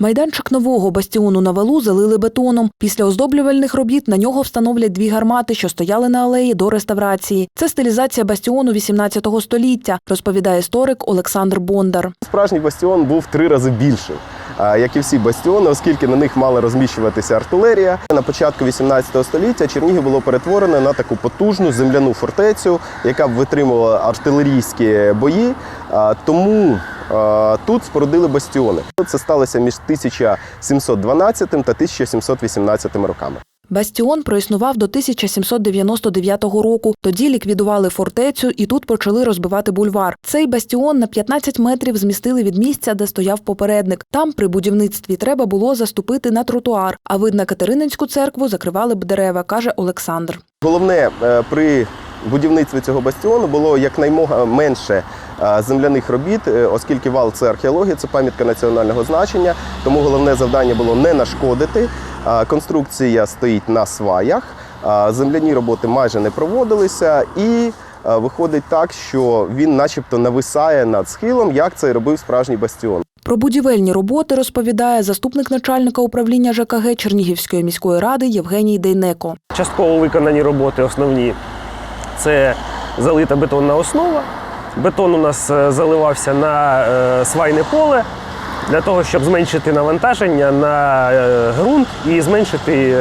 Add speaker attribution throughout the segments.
Speaker 1: Майданчик нового бастіону на валу залили бетоном. Після оздоблювальних робіт на нього встановлять дві гармати, що стояли на алеї до реставрації. Це стилізація бастіону 18 століття, розповідає історик Олександр Бондар.
Speaker 2: Справжній бастіон був три рази більшим. Як і всі бастіони, оскільки на них мала розміщуватися артилерія. На початку 18 століття Чернігів було перетворено на таку потужну земляну фортецю, яка б витримувала артилерійські бої. Тому тут спорудили бастіони. Це сталося між 1712 та 1718 роками.
Speaker 1: Бастіон проіснував до 1799 року. Тоді ліквідували фортецю і тут почали розбивати бульвар. Цей бастіон на 15 метрів змістили від місця, де стояв попередник. Там при будівництві треба було заступити на тротуар, а вид на Катерининську церкву закривали б дерева, каже Олександр.
Speaker 2: Головне е, при будівництві цього бастіону було якнаймога менше земляних робіт, е, оскільки вал це археологія, це пам'ятка національного значення. Тому головне завдання було не нашкодити. Е, Конструкція стоїть на сваях, е, земляні роботи майже не проводилися і. е, Виходить так, що він, начебто, нависає над схилом, як це і робив справжній бастіон.
Speaker 1: Про будівельні роботи розповідає заступник начальника управління ЖКГ Чернігівської міської ради Євгеній Дейнеко.
Speaker 3: Частково виконані роботи основні це залита бетонна основа. Бетон у нас е, заливався на е, свайне поле для того, щоб зменшити навантаження на е, ґрунт і зменшити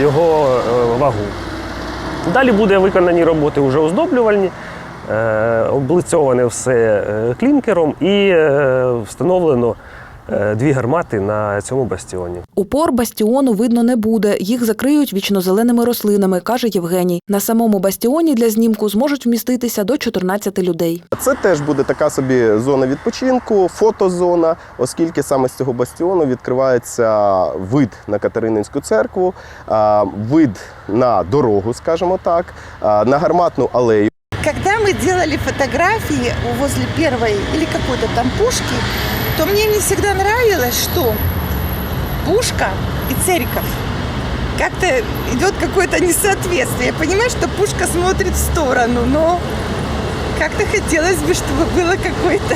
Speaker 3: його вагу. Далі буде виконані роботи вже оздоблювальні, облицьоване все клінкером і встановлено дві гармати на цьому бастіоні.
Speaker 1: Упор бастіону видно не буде. Їх закриють вічнозеленими рослинами, каже Євгеній. На самому бастіоні для знімку зможуть вміститися до 14 людей.
Speaker 2: Це теж буде така собі зона відпочинку, фотозона, оскільки саме з цього бастіону відкривається вид на Катерининську церкву, вид на дорогу, скажімо так, на гарматну алею.
Speaker 4: Когда мы делали фотографии возле первой или какой-то там пушки, то мне не всегда нравилось, что пушка и церковь как-то идет какое-то несоответствие. Я понимаю, что пушка смотрит в сторону, но как-то хотелось бы, чтобы было какое-то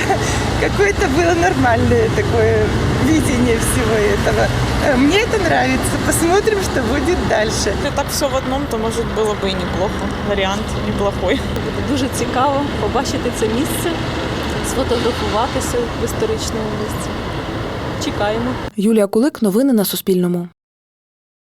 Speaker 4: какое-то было нормальное такое видение всего этого. Э, Мне это нравится. Посмотрим, что будет дальше.
Speaker 5: Если так все в одном, то может было бы и неплохо. Вариант неплохой.
Speaker 6: Дуже цікаво побачити це місце, сфотографуватися в історичному місці. Чекаємо.
Speaker 1: Юлія Кулик, новини на Суспільному.